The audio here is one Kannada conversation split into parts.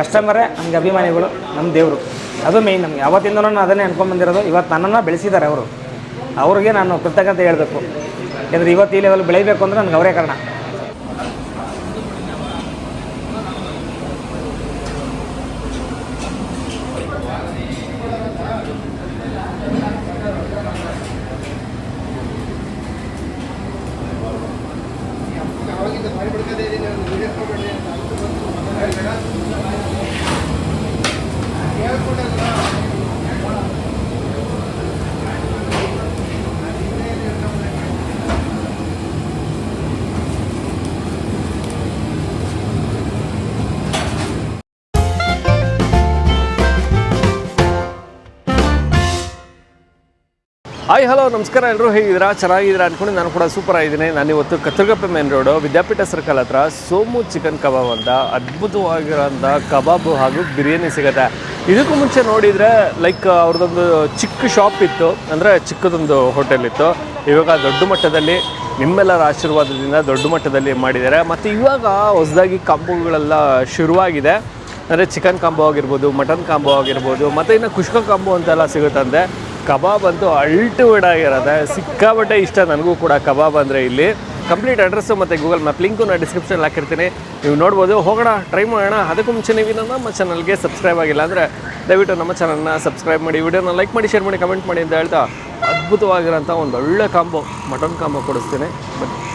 ಕಸ್ಟಮರೇ, ನಮಗೆ ಅಭಿಮಾನಿಗಳು ನಮ್ಮ ದೇವರು. ಅದು ಮೇಯ್ನ್ ನಮಗೆ. ಯಾವತ್ತಿಂದನೂ ನಾನು ಅದನ್ನೇ ಅನ್ಕೊಂಬಂದಿರೋದು ಇವತ್ತು ನನ್ನನ್ನು ಬೆಳೆಸಿದ್ದಾರೆ ಅವರು. ಅವ್ರಿಗೆ ನಾನು ಕೃತಜ್ಞತೆ ಹೇಳಬೇಕು. ಯಾಕಂದರೆ ಇವತ್ತು ಈ ಲೆವೆಲ್ ಬೆಳೀಬೇಕು ಅಂದರೆ ನನಗೆ ಅವರೇ ಕಾರಣ. ಹಾಯ್ ಹಲೋ ನಮಸ್ಕಾರ ಎಲ್ಲರೂ ಹೇಗಿದ್ದೀರಾ? ಚೆನ್ನಾಗಿದ್ದೀರಾ ಅಂದ್ಕೊಂಡು ನಾನು ಕೂಡ ಸೂಪರ್ ಆಗಿದ್ದೀನಿ. ನಾನು ಇವತ್ತು Kathriguppe main road Vidyapeetha circle ಹತ್ರ ಸೋಮು ಚಿಕನ್ ಕಬಾಬ್ ಅಂತ ಅದ್ಭುತವಾಗಿರೋಂಥ ಕಬಾಬು ಹಾಗೂ ಬಿರಿಯಾನಿ ಸಿಗುತ್ತೆ. ಇದಕ್ಕೂ ಮುಂಚೆ ನೋಡಿದರೆ ಲೈಕ್ ಅವ್ರದ್ದೊಂದು ಚಿಕ್ಕ ಶಾಪ್ ಇತ್ತು. ಅಂದರೆ ಚಿಕ್ಕದೊಂದು ಹೋಟೆಲ್ ಇತ್ತು. ಇವಾಗ ದೊಡ್ಡ ಮಟ್ಟದಲ್ಲಿ ನಿಮ್ಮೆಲ್ಲರ ಆಶೀರ್ವಾದದಿಂದ ದೊಡ್ಡ ಮಟ್ಟದಲ್ಲಿ ಮಾಡಿದ್ದಾರೆ. ಮತ್ತು ಇವಾಗ ಹೊಸದಾಗಿ ಕಾಂಬೋಗಳೆಲ್ಲ ಶುರುವಾಗಿದೆ. ಅಂದರೆ ಚಿಕನ್ ಕಾಂಬೋ ಆಗಿರ್ಬೋದು ಮಟನ್ ಕಾಂಬೋ ಆಗಿರ್ಬೋದು, ಮತ್ತು ಇನ್ನು ಕುಷ್ಕ ಕಾಂಬೋ ಅಂತೆಲ್ಲ ಸಿಗುತ್ತಂತೆ. ಕಬಾಬ್ ಅಂತೂ ಅಲ್ಟಿಮೇಟ್ ಆಗಿರುತ್ತೆ ಸಿಕ್ಕಾಬಟ್ಟೆ ಇಷ್ಟ ನನಗೂ ಕೂಡ ಕಬಾಬ್ ಅಂದರೆ ಇಲ್ಲಿ. ಕಂಪ್ಲೀಟ್ ಅಡ್ರೆಸ್ಸು ಮತ್ತು ಗೂಗಲ್ ಮ್ಯಾಪ್ ಲಿಂಕು ನಾನು ಡಿಸ್ಕ್ರಿಪ್ಷನ್ ಹಾಕಿರ್ತೀನಿ. ನೀವು ನೋಡ್ಬೋದು, ಹೋಗೋಣ ಟ್ರೈ ಮಾಡೋಣ. ಅದಕ್ಕೂ ಮುಂಚೆ ನೀವು ಇನ್ನೂ ನಮ್ಮ ಚಾನಲ್ಗೆ ಸಬ್ಸ್ಕ್ರೈಬ್ ಆಗಿಲ್ಲ ಅಂದರೆ ದಯವಿಟ್ಟು ನಮ್ಮ ಚಾನಲ್ನ ಸಬ್ಸ್ಕ್ರೈಬ್ ಮಾಡಿ ವಿಡಿಯೋನ ಲೈಕ್ ಮಾಡಿ ಶೇರ್ ಮಾಡಿ ಕಮೆಂಟ್ ಮಾಡಿ ಅಂತ ಹೇಳ್ತಾ ಅದ್ಭುತವಾಗಿರೋಂಥ ಒಂದು ಒಳ್ಳೆ ಕಾಂಬೋ ಮಟನ್ ಕಾಂಬೋ ಕೊಡಿಸ್ತೀನಿ. ಬನ್ನಿ.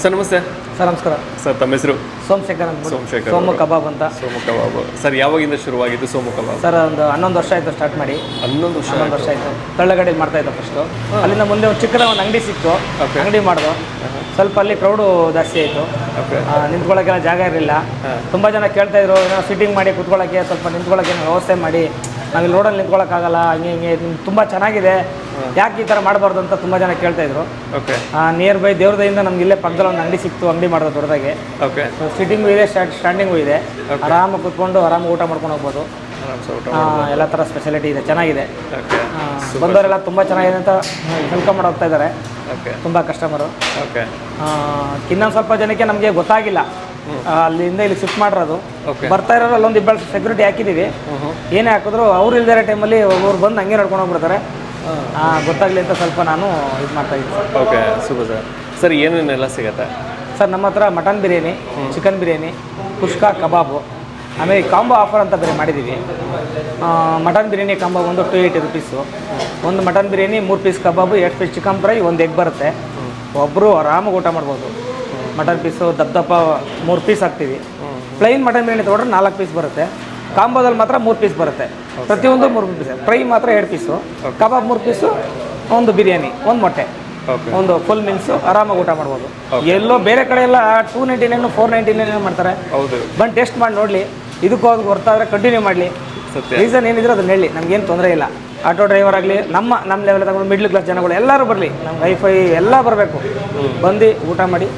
ಸರ್ ನಮಸ್ತೆ. ಸರ್ ನಮಸ್ಕಾರ. ಸರ್ ತಮ್ಮ ಹೆಸರು? ಸೋಮಶೇಖರ್ ಅಂತ ಸೋಮಶೇಖರ್ ಸೋಮು ಕಬಾಬ್ ಅಂತ. ಸೋಮ ಕಬಾಬ್. ಸರ್ ಯಾವಾಗಿಂದ ಶುರುವಾಗಿದ್ದು ಸೋಮು ಕಬಾಬ್? ಸರ್ ಒಂದು ಹನ್ನೊಂದು ವರ್ಷ ಆಯಿತು ಸ್ಟಾರ್ಟ್ ಮಾಡಿ. ಹನ್ನೊಂದು ವರ್ಷ ಹನ್ನೊಂದು ವರ್ಷ ಆಯಿತು. ತಳ್ಳಗಡೆ ಮಾಡ್ತಾ ಇದ್ದ ಫಸ್ಟು ಅಲ್ಲಿಂದ ಮುಂದೆ ಒಂದು ಚಿಕ್ಕದ ಒಂದು ಅಂಗಡಿ ಸಿಕ್ತು. ಅಂಗಡಿ ಮಾಡಿದ್ರು ಸ್ವಲ್ಪ ಅಲ್ಲಿ ಕ್ರೌಡು ಜಾಸ್ತಿ ಆಯಿತು. ಓಕೆ ನಿಂತ್ಕೊಳ್ಳೋಕೆಲ್ಲ ಜಾಗ ಇರಲಿಲ್ಲ. ತುಂಬ ಜನ ಕೇಳ್ತಾ ಇದ್ರು ಏನೋ ಸಿಟ್ಟಿಂಗ್ ಮಾಡಿ ಕುತ್ಕೊಳ್ಳೋಕ್ಕೆ ಸ್ವಲ್ಪ ನಿಂತ್ಕೊಳ್ಳೋಕೆ ಏನೋ ವ್ಯವಸ್ಥೆ ಮಾಡಿ. ನಾವಿಲ್ಲಿ ರೋಡಲ್ಲಿ ನಿಂತ್ಕೊಳ್ಳೋಕ್ಕಾಗಲ್ಲ ಹಂಗೆ ಹಿಂಗೆ ತುಂಬ ಚೆನ್ನಾಗಿದೆ. ಯಾಕೆ ಈ ಥರ ಮಾಡಬಾರ್ದು ಅಂತ ತುಂಬ ಜನ ಕೇಳ್ತಾ ಇದ್ರು. ಓಕೆ ನಿಯರ್ ಬೈ ದೇವ್ರದಿಂದ ನಮ್ಗೆ ಇಲ್ಲೇ ಪಕ್ಕದಲ್ಲಿ ಒಂದು ಅಂಗಡಿ ಸಿಕ್ತು ಅಂಗಡಿ ಮಾಡೋದು ದೊಡ್ಡದಾಗೆ. ಓಕೆ ಸಿಟ್ಟಿಂಗು ಇದೆ ಸ್ಟ್ಯಾಂಡಿಂಗು ಇದೆ. ಆರಾಮಾಗಿ ಕುತ್ಕೊಂಡು ಆರಾಮಾಗಿ ಊಟ ಮಾಡ್ಕೊಂಡು ಹೋಗ್ಬೋದು. ಎಲ್ಲ ಥರ ಸ್ಪೆಷಾಲಿಟಿ ಇದೆ ಚೆನ್ನಾಗಿದೆ. ಬಂದವರೆಲ್ಲ ತುಂಬ ಚೆನ್ನಾಗಿದೆ ಅಂತ ವೆಲ್ಕಮ್ ಮಾಡಿ ಹೋಗ್ತಾ ಇದ್ದಾರೆ. ತುಂಬ ಕಸ್ಟಮರು ಓಕೆ ಇನ್ನೊಂದು ಸ್ವಲ್ಪ ಜನಕ್ಕೆ ನಮಗೆ ಗೊತ್ತಾಗಿಲ್ಲ. ಅಲ್ಲಿಂದ ಇಲ್ಲಿ ಶಿಫ್ಟ್ ಮಾಡಿರೋದು. ಬರ್ತಾ ಇರೋರು ಅಲ್ಲೊಂದು ಇಬ್ಬರು ಸೆಕ್ಯೂರಿಟಿ ಹಾಕಿದ್ದೀವಿ. ಏನೇ ಹಾಕಿದ್ರು ಅವ್ರು ಇಲ್ದಿರೋ ಟೈಮಲ್ಲಿ ಒಬ್ಬರು ಬಂದು ಹಂಗೆ ನಡ್ಕೊಂಡು ಹೋಗ್ಬಿಡ್ತಾರೆ. ಗೊತ್ತಾಗ್ಲಿ ಅಂತ ಸ್ವಲ್ಪ ನಾನು ಇದು ಮಾಡ್ತಾ ಇದ್ದೀನಿ sir. Okay super sir. Sir ಏನೇನೆಲ್ಲ ಸಿಗುತ್ತೆ? ಸರ್ ನಮ್ಮ ಹತ್ರ mutton biryani chicken biryani kushka kebab ಆಮೇಲೆ ಕಾಂಬೋ ಆಫರ್ ಅಂತ ಬೇರೆ ಮಾಡಿದ್ದೀವಿ ಮಟನ್ ಬಿರಿಯಾನಿ ಕಾಂಬೋ ಒಂದು ಟು ಏಯ್ಟಿ ರುಪೀಸು ಒಂದು ಮಟನ್ ಬಿರಿಯಾನಿ ಮೂರು ಪೀಸ್ ಕಬಾಬು ಎರಡು ಪೀಸ್ ಚಿಕನ್ ಫ್ರೈ ಒಂದು ಎಗ್ ಬರುತ್ತೆ. ಒಬ್ಬರು ಆರಾಮಾಗಿ ಊಟ ಮಾಡ್ಬೋದು. ಮಟನ್ ಪೀಸು ದಪ್ಪ ದಪ್ಪ ಮೂರು ಪೀಸ್ ಹಾಕ್ತೀವಿ. ಪ್ಲೈನ್ ಮಟನ್ ಬಿರಿಯಾನಿ ತೊಗೊಂಡ್ರೆ ನಾಲ್ಕು ಪೀಸ್ ಬರುತ್ತೆ. ಕಾಂಬೋದಲ್ಲಿ ಮಾತ್ರ ಮೂರು ಪೀಸ್ ಬರುತ್ತೆ. ಪ್ರತಿಯೊಂದು ಮೂರು ಪೀಸ್ ಫ್ರೈ ಮಾತ್ರ ಎರಡು ಪೀಸು ಕಬಾಬ್ ಮೂರು ಪೀಸು ಒಂದು ಬಿರಿಯಾನಿ ಒಂದು ಮೊಟ್ಟೆ. ಒಂದು ಫುಲ್ ಮೀನ್ಸ್ ಆರಾಮಾಗಿ ಊಟ ಮಾಡ್ಬೋದು. ಎಲ್ಲೋ ಬೇರೆ ಕಡೆ ಎಲ್ಲ two ninety nine four ninety nine ಮಾಡ್ತಾರೆ? ಹೌದು. ಬಂದು ಟೆಸ್ಟ್ ಮಾಡಿ ನೋಡಲಿ. ಇದಕ್ಕೂ ಅದಕ್ಕೆ ಹೊರ್ತಾದ್ರೆ ಕಂಟಿನ್ಯೂ ಮಾಡಲಿ. ರೀಸನ್ ಏನಿದ್ರೆ ಅದನ್ನ ಹೇಳಿ. ನಮ್ಗೇನು ತೊಂದರೆ ಇಲ್ಲ. ಆಟೋ ಡ್ರೈವರ್ ಆಗಲಿ ನಮ್ಮ ನಮ್ಮ ಲೆವೆಲ್ ತಗೊಂಡು ಮಿಡ್ಲ್ ಕ್ಲಾಸ್ ಜನಗಳು ಎಲ್ಲರೂ ಬರಲಿ. ನಮ್ಮ ವೈಫೈ ಎಲ್ಲ ಬರಬೇಕು. ಬಂದು ಊಟ ಮಾಡಿ.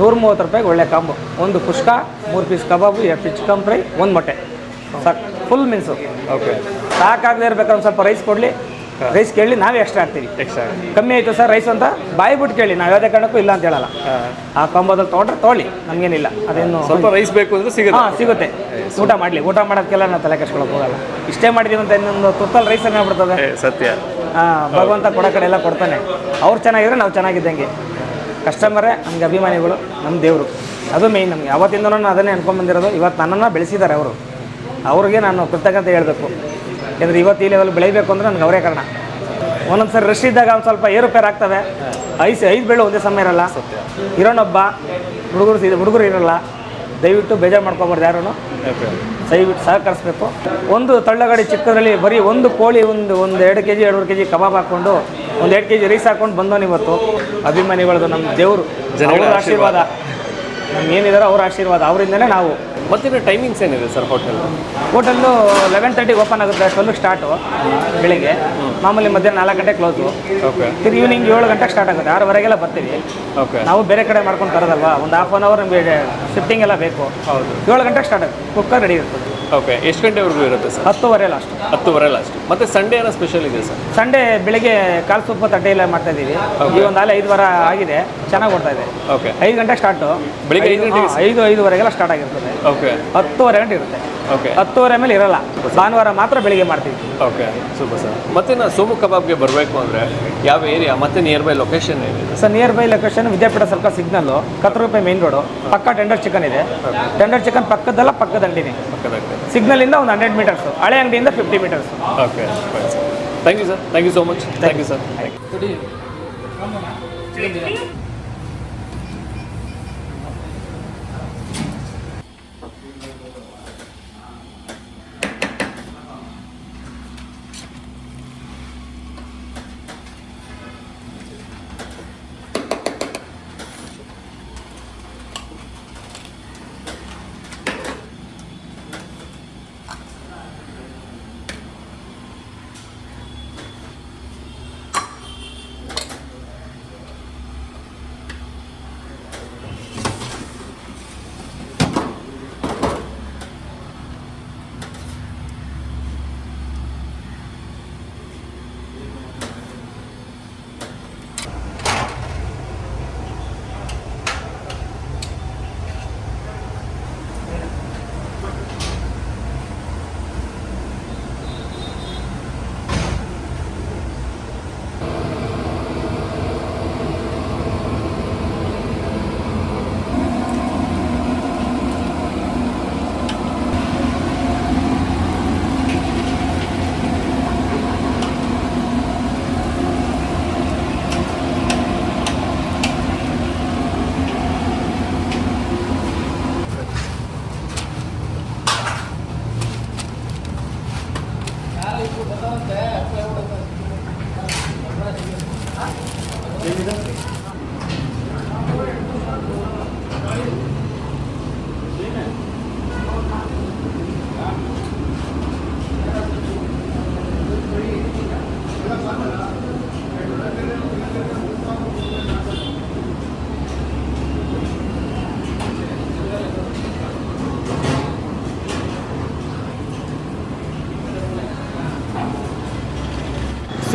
ನೂರ ಮೂವತ್ತು ರೂಪಾಯಿಗೆ ಒಳ್ಳೆ ಕಾಂಬು. ಒಂದು ಪುಷ್ಕ ಮೂರು ಪೀಸ್ ಕಬಾಬು ಎರಡು ಪೀಸ್ ಚಿಕನ್ ಫ್ರೈ ಒಂದು ಮೊಟ್ಟೆ. ಸಾಕು ಫುಲ್ ಮೀನ್ಸು ಓಕೆ ಸಾಕಾಗದೇ ಇರ್ಬೇಕಾದ್ರೆ ಒಂದು ಸ್ವಲ್ಪ ರೈಸ್ ಕೊಡಲಿ. ರೈಸ್ ಕೇಳಿ ನಾವೇ ಎಕ್ಸ್ಟ್ರಾ ಹಾಕ್ತೀವಿ. ಎಕ್ಸ್ಟ್ರಾ ಕಮ್ಮಿ ಆಯಿತು ಸರ್ ರೈಸ್ ಅಂತ ಬಾಯಿ ಬಿಟ್ಟು ಕೇಳಿ ನಾವು ಯಾವುದೇ ಕಾರಣಕ್ಕೂ ಇಲ್ಲ ಅಂತ ಹೇಳಲ್ಲ. ಆ ಕಂಬದಲ್ಲಿ ತೊಗೊಂಡ್ರೆ ತೊಗೊಳ್ಳಿ ನಮಗೇನಿಲ್ಲ. ಅದೇನು ಸ್ವಲ್ಪ ರೈಸ್ ಬೇಕು ಅಂದರೆ ಸಿಗುತ್ತೆ. ಹಾಂ ಸಿಗುತ್ತೆ. ಊಟ ಮಾಡಲಿ ಊಟ ಮಾಡೋದಕ್ಕೆಲ್ಲ ನಾವು ತಲೆ ಕೆಡ್ಸ್ಕೊಳಕ್ಕೆ ಹೋಗಲ್ಲ. ಇಷ್ಟೇ ಮಾಡಿದೀವಿ ಅಂತ ಇನ್ನೊಂದು ತುತ್ತಲ್ಲಿ ರೈಸ್ ಏನಾಗ್ಬಿಡ್ತದೆ ಸತ್ಯ. ಹಾಂ ಭಗವಂತ ಕೊಡೋ ಕಡೆ ಎಲ್ಲ ಕೊಡ್ತಾನೆ. ಅವ್ರು ಚೆನ್ನಾಗಿದ್ರೆ ನಾವು ಚೆನ್ನಾಗಿದ್ದಂಗೆ. ಕಸ್ಟಮರೇ ನಮಗೆ ಅಭಿಮಾನಿಗಳು ನಮ್ಮ ದೇವರು. ಅದು ಮೇಯ್ನ್ ನಮಗೆ. ಅವತ್ತಿಂದನೂ ಅದನ್ನೇ ಅನ್ಕೊಂಡ್ಬಂದಿರೋದು ಇವತ್ತು ನನ್ನನ್ನು ಬೆಳೆಸಿದ್ದಾರೆ ಅವರು. ಅವ್ರಿಗೆ ನಾನು ಕೃತಜ್ಞತೆ ಹೇಳಬೇಕು. ಯಾಕಂದರೆ ಇವತ್ತು ಈ ಲೆವೆಲ್ ಬೆಳೀಬೇಕು ಅಂದರೆ ನನಗೆ ಅವರೇ ಕಾರಣ. ಒಂದೊಂದು ಸರಿ ರಶ್ ಇದ್ದಾಗ ಒಂದು ಸ್ವಲ್ಪ ಏರುಪೇರು ಆಗ್ತವೆ ಐಸ್ ಐದು ಬೆಳ್ಳು ಒಂದೇ ಸಮಯ ಇರಲ್ಲ. ಇರೋನೊಬ್ಬ ಹುಡುಗರು ಹುಡುಗರು ಇರಲ್ಲ. ದಯವಿಟ್ಟು ಬೇಜಾರು ಮಾಡ್ಕೊಬಾರ್ದು ಯಾರೂ ದಯವಿಟ್ಟು ಸಹಕರಿಸ್ಬೇಕು. ಒಂದು ತಳ್ಳಗಡಿ ಚಿಕ್ಕದ್ರಲ್ಲಿ ಬರೀ ಒಂದು ಕೋಳಿ ಒಂದು ಒಂದು ಎರಡು ಕೆ ಜಿ ಎರಡೂವರೆ ಕೆ ಜಿ ಕಬಾಬ್ ಹಾಕ್ಕೊಂಡು ಒಂದು ಎರಡು ಕೆ ಜಿ ರೈಸ್ ಹಾಕೊಂಡು ಬಂದವನು ಇವತ್ತು. ಅಭಿಮಾನಿಗಳದು ನಮ್ಮ ದೇವರು. ಜನಗಳ ಅವ್ರ ಆಶೀರ್ವಾದ. ನಮ್ಗೆ ಏನಿದಾರೋ ಅವ್ರ ಆಶೀರ್ವಾದ. ಅವರಿಂದನೇ ನಾವು ಮತ್ತಿನ್ನು ಟೈಮಿಂಗ್ಸ್ ಏನಿದೆ ಸರ್ ಹೋಟೆಲ್ ಹೋಟೆಲ್ಲು ಲೆವೆನ್ ತರ್ಟಿಗೆ ಓಪನ್ ಆಗುತ್ತೆ ಟ್ವೆಲ್ಗೆ ಸ್ಟಾರ್ಟು ಬೆಳಿಗ್ಗೆ. ಮಾಮೂಲಿ ಮಧ್ಯಾಹ್ನ ನಾಲ್ಕು ಗಂಟೆ ಕ್ಲೋಸು ಓಕೆ ತಿರ್ಗಿ ಈವ್ನಿಂಗ್ ಏಳು ಗಂಟೆಗೆ ಸ್ಟಾರ್ಟ್ ಆಗುತ್ತೆ ಆರುವರೆಗೆಲ್ಲ ಬರ್ತೀವಿ. ಓಕೆ ನಾವು ಬೇರೆ ಕಡೆ ಮಾಡ್ಕೊಂಡು ತರೋದಲ್ವಾ? ಒಂದು ಹಾಫ್ ಆನ್ ಅವರ್ ನಮಗೆ ಶಿಫ್ಟಿಂಗ್ ಎಲ್ಲ ಬೇಕು. ಹೌದು. ಏಳು ಗಂಟೆಗೆ ಸ್ಟಾರ್ಟ್ ಆಗುತ್ತೆ ಕುಕ್ಕರ್ ರೆಡಿ ಇರ್ತದೆ. ಓಕೆ ಎಷ್ಟು ಗಂಟೆವರೆಗೂ ಇರುತ್ತೆ ಸರ್? ಹತ್ತುವರೆ ಲಾಸ್ಟ್ ಹತ್ತುವರೆ ಲಾಸ್ಟ್ ಮತ್ತೆ ಸಂಡೇ ಏನೋ ಸ್ಪೆಷಲ್ ಇದೆ ಸರ್? ಸಂಡೇ ಬೆಳಿಗ್ಗೆ ಕಾಲು ಸೂಪು ತಟ್ಟೆ ಎಲ್ಲ ಮಾಡ್ತಾ ಇದ್ದೀವಿ. ಈ ಒಂದು ಆಲೆ ಐದು ವಾರ ಆಗಿದೆ ಚೆನ್ನಾಗಿ ಓಡ್ತಾ ಇದೆ. ಓಕೆ. ಐದು ಗಂಟೆಗೆ ಸ್ಟಾರ್ಟು ಬೆಳಿಗ್ಗೆ ಐದು ಗಂಟೆಗೆ ಐದು ಐದುವರೆಗೆಲ್ಲ ಸ್ಟಾರ್ಟ್ ಆಗಿರ್ತದೆ. ಓಕೆ. ಹತ್ತುವರೆ ಗಂಟೆ ಇರುತ್ತೆ. ಓಕೆ. ಹತ್ತುವರೆ ಮೇಲೆ ಇರಲ್ಲ. ಭಾನುವಾರ ಮಾತ್ರ ಬೆಳಿಗ್ಗೆ ಮಾಡ್ತೀವಿ. Okay super sir. ಮತ್ತೆ ನಾವು ಸೋಮು ಕಬಾಬ್ಗೆ ಬರಬೇಕು ಅಂದರೆ ಯಾವ ಏರಿಯಾ ಮತ್ತೆ ನಿಯರ್ ಬೈ ಲೊಕೇಶನ್ ಏನಿದೆ? Sir near by location Vidyapeetha circle signal ಕತ್ರೂಪಾಯಿ main road ಪಕ್ಕ ಟೆಂಡರ್ ಚಿಕನ್ ಇದೆ. ಟೆಂಡರ್ ಚಿಕನ್ ಪಕ್ಕದಲ್ಲ ಪಕ್ಕದ ಅಂಗಡಿನೇ. ಪಕ್ಕದಾಗ್ತದೆ ಸಿಗ್ನಲಿಂದ ಒಂದು ಹಂಡ್ರೆಡ್ ಮೀಟರ್ಸು ಹಳೆ ಅಂಗಡಿಯಿಂದ fifty metres okay thank you sir thank you so much thank you sir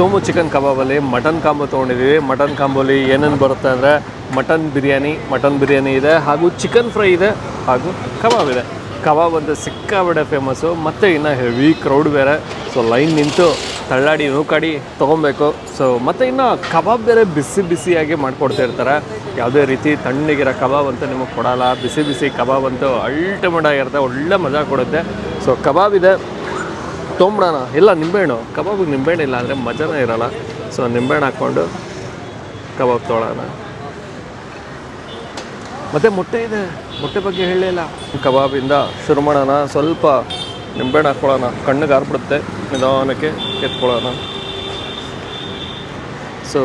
Somu chicken ಕಬಾಬಲ್ಲಿ mutton combo ತೊಗೊಂಡಿದ್ದೀವಿ. ಮಟನ್ ಕಾಂಬೋಲಿ ಏನೇನು ಬರುತ್ತೆ ಅಂದರೆ ಮಟನ್ ಬಿರಿಯಾನಿ ಮಟನ್ ಬಿರಿಯಾನಿ ಇದೆ ಹಾಗೂ ಚಿಕನ್ ಫ್ರೈ ಇದೆ ಹಾಗೂ ಕಬಾಬ್ ಇದೆ. ಕಬಾಬ್ ಅಂತ ಸಿಕ್ಕಾಬಿಡೆ ಫೇಮಸ್ಸು ಮತ್ತು ಇನ್ನು ಹೆವಿ ಕ್ರೌಡ್ ಬೇರೆ. ಸೊ ಲೈನ್ ನಿಂತು ತಳ್ಳಾಡಿ, ನೂಕಾಡಿ ತೊಗೊಬೇಕು. ಸೊ ಮತ್ತು ಇನ್ನು ಕಬಾಬ್ ಬೇರೆ ಬಿಸಿ ಬಿಸಿಯಾಗಿ ಮಾಡಿಕೊಡ್ತಾ ಇರ್ತಾರೆ. ಯಾವುದೇ ರೀತಿ ತಣ್ಣಗಿರೋ ಕಬಾಬ್ ಅಂತ ನಿಮಗೆ ಕೊಡೋಲ್ಲ. ಬಿಸಿ ಬಿಸಿ ಕಬಾಬ್ ಅಂತೂ ಅಲ್ಟಿಮೇಟ್ ಒಳ್ಳೆ ಮಜಾ ಕೊಡುತ್ತೆ. ಸೊ ಕಬಾಬ್ ಇದೆ. ತೊಗೊಂಬಿಡೋಣ ಇಲ್ಲ, ನಿಂಬೆಹಣ್ಣು. ಕಬಾಬಿಗೆ ನಿಂಬೆಹಣ್ಣು ಇಲ್ಲ ಅಂದರೆ ಮಜಾನೇ ಇರೋಲ್ಲ. ಸೊ ನಿಂಬೆಹಣ್ಣು ಹಾಕ್ಕೊಂಡು ಕಬಾಬ್ ತೊಗೊಳ್ಳೋಣ ಮತ್ತು ಮೊಟ್ಟೆ ಇದೆ. ಮೊಟ್ಟೆ ಬಗ್ಗೆ ಹೇಳಲಿಲ್ಲ ಕಬಾಬಿಂದ ಶುರು ಮಾಡೋಣ. ಸ್ವಲ್ಪ ನಿಂಬೆಹಣ್ಣು ಹಾಕ್ಕೊಳ್ಳೋಣ. ಕಣ್ಣಿಗೆ ಆರ್ಬಿಡುತ್ತೆ. ನಿಧಾನಕ್ಕೆ ಎತ್ಕೊಳ್ಳೋಣ. ಸೊ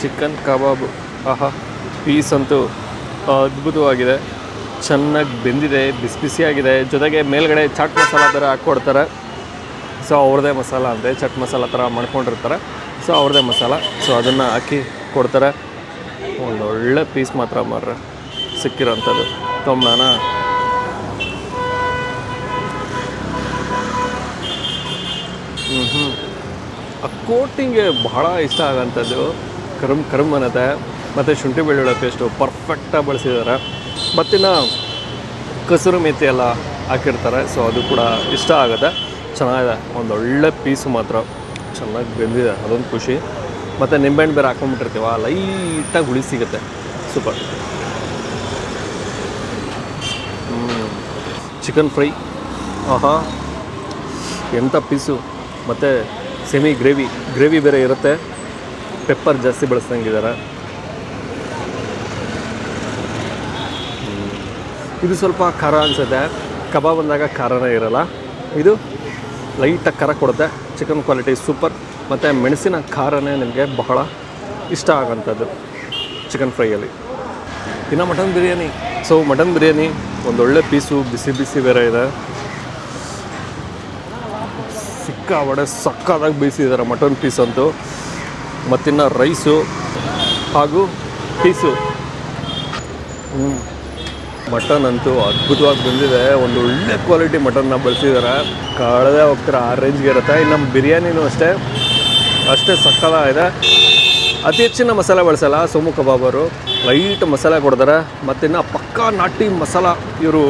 ಚಿಕನ್ ಕಬಾಬ್, ಆಹಾ, ಪೀಸ್ ಅಂತೂ ಅದ್ಭುತವಾಗಿದೆ. ಚೆನ್ನಾಗಿ ಬೆಂದಿದೆ, ಬಿಸಿ ಬಿಸಿಯಾಗಿದೆ. ಜೊತೆಗೆ ಮೇಲ್ಗಡೆ ಚಾಟ್ ಮಸಾಲ ಥರ ಹಾಕ್ಕೊಡ್ತಾರೆ. ಸೊ ಅವ್ರದ್ದೇ ಮಸಾಲ ಅಂದರೆ ಚಟ್ ಮಸಾಲ ಥರ ಮಾಡ್ಕೊಂಡಿರ್ತಾರೆ. ಸೊ ಅವ್ರದ್ದೇ ಮಸಾಲ. ಸೊ ಅದನ್ನು ಹಾಕಿ ಕೊಡ್ತಾರೆ. ಒಂದು ಪೀಸ್ ಮಾತ್ರ ಮಾರ್ರೆ, ಸಿಕ್ಕಿರೋಂಥದ್ದು. ತೊಂಬಣ ಹ್ಞೂ ಆ ಬಹಳ ಇಷ್ಟ ಆಗೋಂಥದ್ದು. ಕರುಮ್ ಕರುಮ್ ಅನ್ನತ್ತೆ. ಮತ್ತು ಶುಂಠಿ ಬೆಳ್ಳುಳ್ಳಿ ಪೇಸ್ಟು ಪರ್ಫೆಕ್ಟಾಗಿ ಬಳಸಿದ್ದಾರೆ. ಮತ್ತಿನ್ನು ಕಸರು ಮೇತಿ ಎಲ್ಲ ಹಾಕಿರ್ತಾರೆ. ಸೊ ಅದು ಕೂಡ ಇಷ್ಟ ಆಗುತ್ತೆ. ಚೆನ್ನಾಗಿದೆ. ಒಂದು ಒಳ್ಳೆ ಪೀಸು ಮಾತ್ರ. ಚೆನ್ನಾಗಿ ಬೆಂದಿದೆ. ಅದೊಂದು ಖುಷಿ. ಮತ್ತು ನಿಂಬೆಹಣ್ಣು ಬೇರೆ ಹಾಕೊಂಡ್ಬಿಟ್ಟಿರ್ತೀವ, ಲೈಟಾಗಿ ಹುಳಿ ಸಿಗುತ್ತೆ. ಸೂಪರ್. Chicken fry. ಆಹಾ. ಎಂಥ ಪೀಸು ಮತ್ತು ಸೆಮಿ ಗ್ರೇವಿ ಗ್ರೇವಿ ಬೇರೆ ಇರುತ್ತೆ. ಪೆಪ್ಪರ್ ಜಾಸ್ತಿ ಬಳಸ್ದಂಗಿದ್ದಾರೆ ಇದು ಸ್ವಲ್ಪ ಖಾರ ಅನಿಸುತ್ತೆ. ಕಬಾಬ್ ಬಂದಾಗ ಖಾರನೇ ಇರಲ್ಲ. ಇದು? ಲೈಟಾಗಿ ಖಾರ ಕೊಡುತ್ತೆ. ಚಿಕನ್ ಕ್ವಾಲಿಟಿ ಸೂಪರ್ ಮತ್ತು ಮೆಣಸಿನ ಖಾರನೇ ನಿಮಗೆ ಬಹಳ ಇಷ್ಟ ಆಗೋಂಥದ್ದು ಚಿಕನ್ ಫ್ರೈಯಲ್ಲಿ ಇನ್ನು mutton biryani so mutton biryani ಒಂದೊಳ್ಳೆ ಪೀಸು ಬಿಸಿ ಬಿಸಿ ಬೇರೆ ಇದೆ. ಸಿಕ್ಕ ಸಿಕ್ಕಾಬಡೆ ಸಕ್ಕದಾಗಿ ಬೇಯಿಸಿದ್ದಾರೆ ಮಟನ್ ಪೀಸ್ ಅಂತೂ. ಮತ್ತಿನ್ನು ರೈಸು ಹಾಗೂ ಪೀಸು ಮಟನ್ ಅಂತೂ ಅದ್ಭುತವಾಗಿ ಬಂದಿದೆ. ಒಂದು ಒಳ್ಳೆ ಕ್ವಾಲಿಟಿ ಮಟನ್ನ ಬಳಸಿದ್ದಾರೆ ಕಳೆದ ಹೋಗ್ತಾರೆ, ಆ ರೇಂಜ್ಗೆ ಇರುತ್ತೆ. ಇನ್ನು ನಮ್ಮ ಬಿರಿಯಾನಿನೂ ಅಷ್ಟೇ. ಅಷ್ಟೇ ಇದೆ ಅತಿ ಹೆಚ್ಚಿನ ಮಸಾಲೆ ಬಳಸಲ್ಲ, ಸೋಮು ಕಬಾಬರು ಲೈಟ್ ಮಸಾಲೆ ಕೊಡ್ತಾರೆ. ಮತ್ತಿನ್ನು ಪಕ್ಕಾ ನಾಟಿ ಮಸಾಲ ಇವರು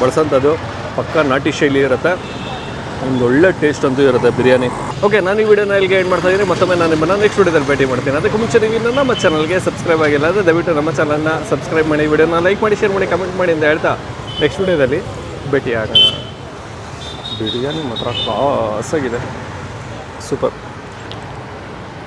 ಬಳಸೋಂಥದ್ದು ಪಕ್ಕಾ ನಾಟಿ ಶೈಲಿ ಇರುತ್ತೆ. ಒಂದು ಒಳ್ಳೆ ಟೇಸ್ಟ್ ಅಂತೂ ಇರುತ್ತೆ ಬಿರಿಯಾನಿ. ಓಕೆ ನಾನು ಈ ವಿಡಿಯೋನ ಇಲ್ಲಿಗೆ ಏನು ಮಾಡ್ತಾ ಇದ್ದೀನಿ. ಮತ್ತೊಮ್ಮೆ ನಾನು ನಿಮ್ಮನ್ನು ನೆಕ್ಸ್ಟ್ ವಿಡಿಯೋದಲ್ಲಿ ಭೇಟಿ ಮಾಡ್ತೀನಿ. ಅದಕ್ಕೆ ಮುಂಚೆ ನೀವು ನಮ್ಮ ಚಾನಲ್ಗೆ ಸಬ್ಸ್ಕ್ರೈಬ್ ಆಗಿಲ್ಲ ಅಂದರೆ ದಯವಿಟ್ಟು ನಮ್ಮ ಚಾನಲ್ನ ಸಬ್ಸ್ಕ್ರೈಬ್ ಮಾಡಿ ವಿಡಿಯೋನ ಲೈಕ್ ಮಾಡಿ ಶೇರ್ ಮಾಡಿ ಕಮೆಂಟ್ ಮಾಡಿ ಅಂತ ಹೇಳ್ತಾ ನೆಕ್ಸ್ಟ್ ವಿಡಿಯೋದಲ್ಲಿ ಭೇಟಿ ಆಗೋಣ ಬಿರಿಯಾನಿ ಮಾತ್ರ ಕಾಸಾಗಿದೆ ಸೂಪರ್